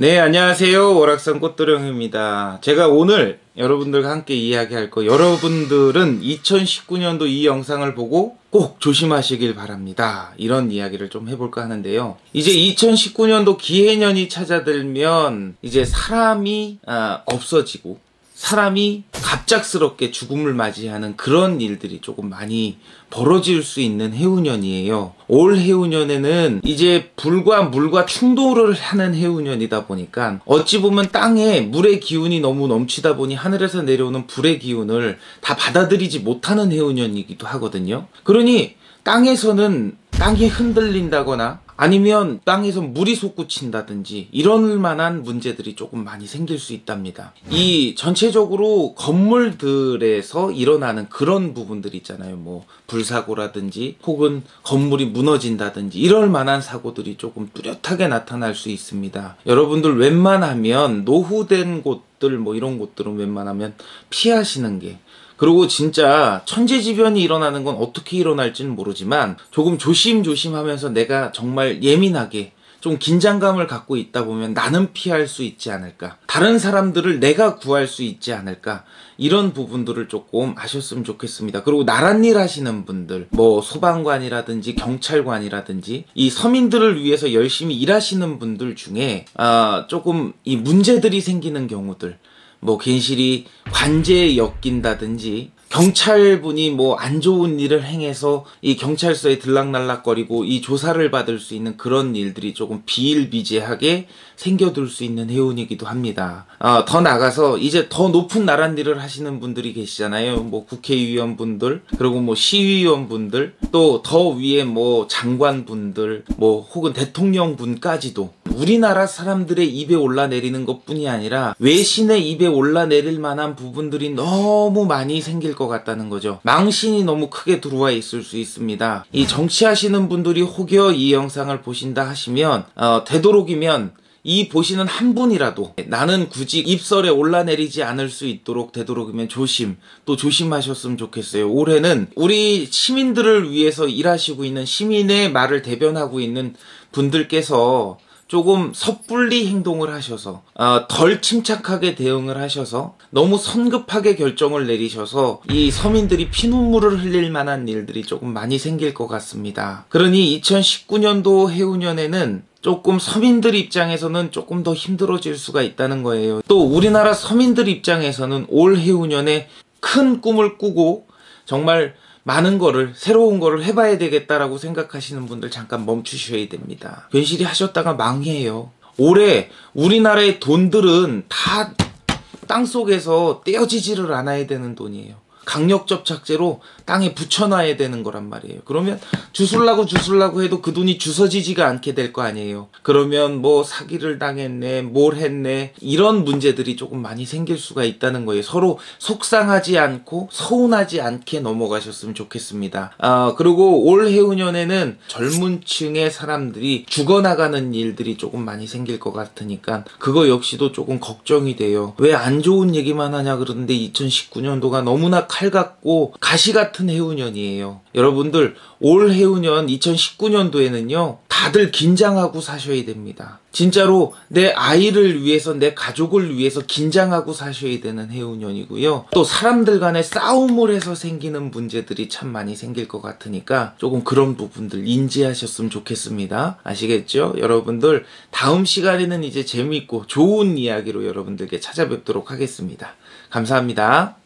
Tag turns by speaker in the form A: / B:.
A: 네, 안녕하세요. 월악산 꽃도령입니다. 제가 오늘 여러분들과 함께 이야기할 거, 여러분들은 2019년도 이 영상을 보고 꼭 조심하시길 바랍니다. 이런 이야기를 좀 해볼까 하는데요. 이제 2019년도 기해년이 찾아들면 이제 사람이 아, 없어지고 사람이 갑작스럽게 죽음을 맞이하는 그런 일들이 조금 많이 벌어질 수 있는 해운년이에요. 올 해운년에는 이제 불과 물과 충돌을 하는 해운년이다 보니까 어찌 보면 땅에 물의 기운이 너무 넘치다 보니 하늘에서 내려오는 불의 기운을 다 받아들이지 못하는 해운년이기도 하거든요. 그러니 땅에서는 땅이 흔들린다거나 아니면 땅에서 물이 솟구친다든지 이럴 만한 문제들이 조금 많이 생길 수 있답니다. 이 전체적으로 건물들에서 일어나는 그런 부분들 있잖아요. 뭐 불사고라든지 혹은 건물이 무너진다든지 이럴 만한 사고들이 조금 뚜렷하게 나타날 수 있습니다. 여러분들 웬만하면 노후된 곳들 뭐 이런 곳들은 웬만하면 피하시는 게 그리고 진짜 천재지변이 일어나는 건 어떻게 일어날지는 모르지만 조금 조심조심 하면서 내가 정말 예민하게 좀 긴장감을 갖고 있다 보면 나는 피할 수 있지 않을까. 다른 사람들을 내가 구할 수 있지 않을까. 이런 부분들을 조금 아셨으면 좋겠습니다. 그리고 나란 일 하시는 분들, 뭐 소방관이라든지 경찰관이라든지 이 서민들을 위해서 열심히 일하시는 분들 중에 아, 조금 이 문제들이 생기는 경우들, 뭐 괜시리 관제에 엮인다든지 경찰분이 뭐 안 좋은 일을 행해서 이 경찰서에 들락날락거리고 이 조사를 받을 수 있는 그런 일들이 조금 비일비재하게 생겨들 수 있는 해운이기도 합니다. 어, 더 나가서 이제 더 높은 나란 일을 하시는 분들이 계시잖아요. 뭐 국회의원분들 그리고 뭐 시의원분들 또 더 위에 뭐 장관분들 뭐 혹은 대통령분까지도 우리나라 사람들의 입에 올라내리는 것 뿐이 아니라 외신의 입에 올라내릴 만한 부분들이 너무 많이 생길 것 같다는 거죠. 망신이 너무 크게 들어와 있을 수 있습니다. 이 정치하시는 분들이 혹여 이 영상을 보신다 하시면, 어, 되도록이면 이 보시는 한 분이라도 나는 굳이 입설에 올라내리지 않을 수 있도록 되도록이면 조심 또 조심하셨으면 좋겠어요. 올해는 우리 시민들을 위해서 일하시고 있는 시민의 말을 대변하고 있는 분들께서 조금 섣불리 행동을 하셔서 어, 덜 침착하게 대응을 하셔서 너무 성급하게 결정을 내리셔서 이 서민들이 피눈물을 흘릴 만한 일들이 조금 많이 생길 것 같습니다. 그러니 2019년도 해운년에는 조금 서민들 입장에서는 조금 더 힘들어질 수가 있다는 거예요. 또 우리나라 서민들 입장에서는 올 해운년에 큰 꿈을 꾸고 정말 많은 거를 새로운 거를 해봐야 되겠다라고 생각하시는 분들 잠깐 멈추셔야 됩니다. 괜시리 하셨다가 망해요. 올해 우리나라의 돈들은 다 땅속에서 떼어지지를 않아야 되는 돈이에요. 강력 접착제로 땅에 붙여놔야 되는 거란 말이에요. 그러면 주술라고 주술라고 해도 그 돈이 주서지지가 않게 될 거 아니에요. 그러면 뭐 사기를 당했네, 뭘 했네 이런 문제들이 조금 많이 생길 수가 있다는 거예요. 서로 속상하지 않고 서운하지 않게 넘어가셨으면 좋겠습니다. 아 그리고 올 해운년에는 젊은 층의 사람들이 죽어나가는 일들이 조금 많이 생길 것 같으니까 그거 역시도 조금 걱정이 돼요. 왜 안 좋은 얘기만 하냐 그러는데 2019년도가 너무나 칼 같고 가시 같은 해운년이에요. 여러분들 올 해운년 2019년도에는요. 다들 긴장하고 사셔야 됩니다. 진짜로 내 아이를 위해서 내 가족을 위해서 긴장하고 사셔야 되는 해운년이고요. 또 사람들 간에 싸움을 해서 생기는 문제들이 참 많이 생길 것 같으니까 조금 그런 부분들 인지하셨으면 좋겠습니다. 아시겠죠? 여러분들 다음 시간에는 이제 재미있고 좋은 이야기로 여러분들께 찾아뵙도록 하겠습니다. 감사합니다.